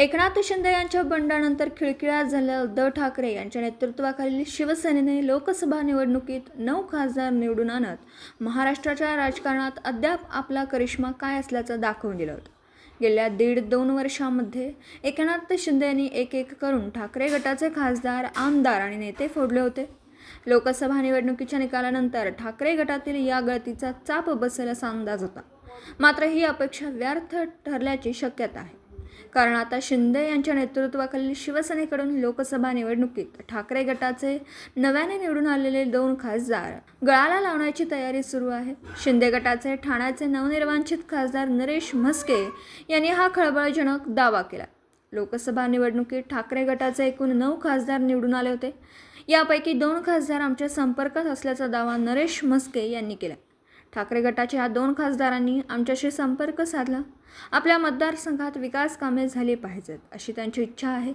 एकनाथ शिंदे यांच्या बंडानंतर खिळखिळा झाल्या उद्धव ठाकरे यांच्या नेतृत्वाखालील शिवसेनेने लोकसभा निवडणुकीत नऊ खासदार निवडून आणत महाराष्ट्राच्या राजकारणात अद्याप आपला करिश्मा काय असल्याचं दाखवून दिलं होतं. गेल्या दीड दोन वर्षामध्ये एकनाथ शिंदे यांनी एक एक करून ठाकरे गटाचे खासदार आमदार आणि नेते फोडले होते. लोकसभा निवडणुकीच्या निकालानंतर ठाकरे गटातील या गळतीचा चाप बसेल असा अंदाज होता. मात्र ही अपेक्षा व्यर्थ ठरल्याची शक्यता आहे. कारण आता शिंदे यांच्या नेतृत्वाखालील शिवसेनेकडून लोकसभा निवडणुकीत ठाकरे गटाचे नव्याने निवडून आलेले दोन खासदार गळाला लावण्याची तयारी सुरू आहे. शिंदे गटाचे ठाण्याचे नवनिर्वांचित खासदार नरेश म्हस्के यांनी हा खळबळजनक दावा केला. लोकसभा निवडणुकीत ठाकरे गटाचे एकूण नऊ खासदार निवडून आले होते. यापैकी दोन खासदार आमच्या संपर्कात असल्याचा दावा नरेश म्हस्के यांनी केला. ठाकरे गटाच्या दोन खासदारांनी आमच्याशी संपर्क साधला. आपल्या मतदारसंघात विकास कामे झाली पाहिजेत अशी त्यांची इच्छा आहे.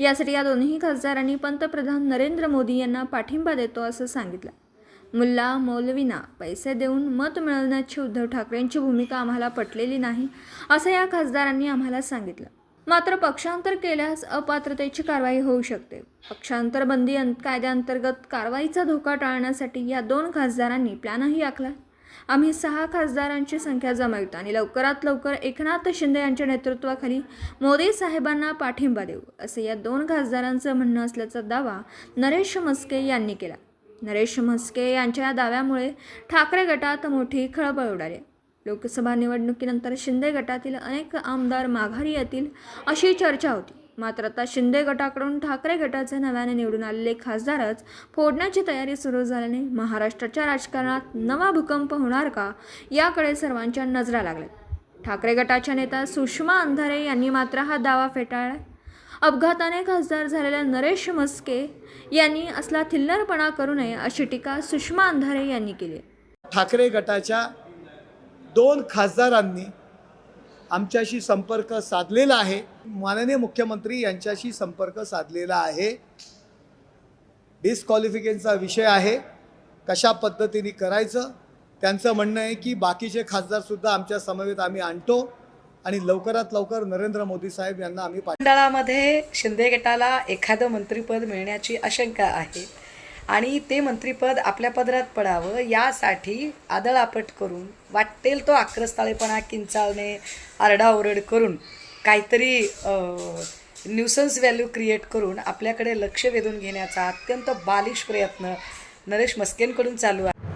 यासाठी या दोन्ही खासदारांनी पंतप्रधान नरेंद्र मोदी यांना पाठिंबा देतो असं सांगितलं. मुल्ला मौलवींना पैसे देऊन मत मिळवण्याची उद्धव ठाकरेंची भूमिका आम्हाला पटलेली नाही असं या खासदारांनी आम्हाला सांगितलं. मात्र पक्षांतर केल्यास अपात्रतेची कारवाई होऊ शकते. पक्षांतर बंदी कायद्याअंतर्गत कारवाईचा धोका टाळण्यासाठी या दोन खासदारांनी प्लॅनही आखला. आम्ही सहा खासदारांची संख्या जमावतो आणि लवकरात लवकर एकनाथ शिंदे यांच्या नेतृत्वाखाली मोदी साहेबांना पाठिंबा देऊ असे या दोन खासदारांचं म्हणणं असल्याचा दावा नरेश म्हस्के यांनी केला. नरेश म्हस्के यांच्या या दाव्यामुळे ठाकरे गटात मोठी खळबळ उडाली. लोकसभा निवडणुकीनंतर शिंदे गटातील अनेक आमदार माघारी येतील अशी चर्चा होती. मात्र आता शिंदे गटाकडून ठाकरे गटाचे नव्याने निवडून आलेले खासदारच फोडण्याची तयारी सुरू झाल्याने महाराष्ट्राच्या राजकारणात नवा भूकंप होणार का याकडे सर्वांच्या नजरा लागल्या ठाकरे गटाच्या नेत्या सुषमा अंधारे यांनी मात्र हा दावा फेटाळला अपघाताने खासदार झालेल्या नरेश मस्के यांनी असला थिल्लरपणा करू नये अशी टीका सुषमा अंधारे यांनी केली ठाकरे गटाच्या दोन खासदारांनी आमच्याशी संपर्क साधलेला आहे. माननीय मुख्यमंत्री यांच्याशी संपर्क साधलेला आहे. डिस्क्वालिफिकेशनचा विषय आहे. कशा पद्धतीने करायचं? त्यांचं म्हणणं आहे की बाकीचे खासदारसुद्धा आमच्या समवेत आम्ही आणतो आणि लवकरात लवकर नरेंद्र मोदी साहेब यांना आम्ही मंडळामध्ये शिंदे गटाला एखादं मंत्रिपद मिळण्याची आशंका आहे. आणि ते मंत्रीपद आपल्या पदरात पडावं यासाठी आदळापट करून वाटेल तो आक्रस्ताळेपणा किंचाळणे आरडाओरड करून काहीतरी न्यूसन्स व्हॅल्यू क्रिएट करून आपल्याकडे लक्ष वेधून घेण्याचा अत्यंत बालिश प्रयत्न नरेश मस्केंकडून चालू आहे.